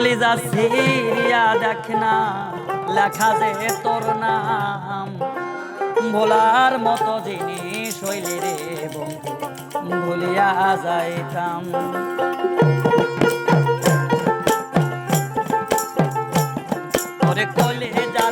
কলিজা সিরিয়া দেখ না, লেখা যে তোর নাম। ভোলার মতো জিনিস হইলে রে বন্ধু, ভুলিয়া যাইতাম। ওরে কলিজা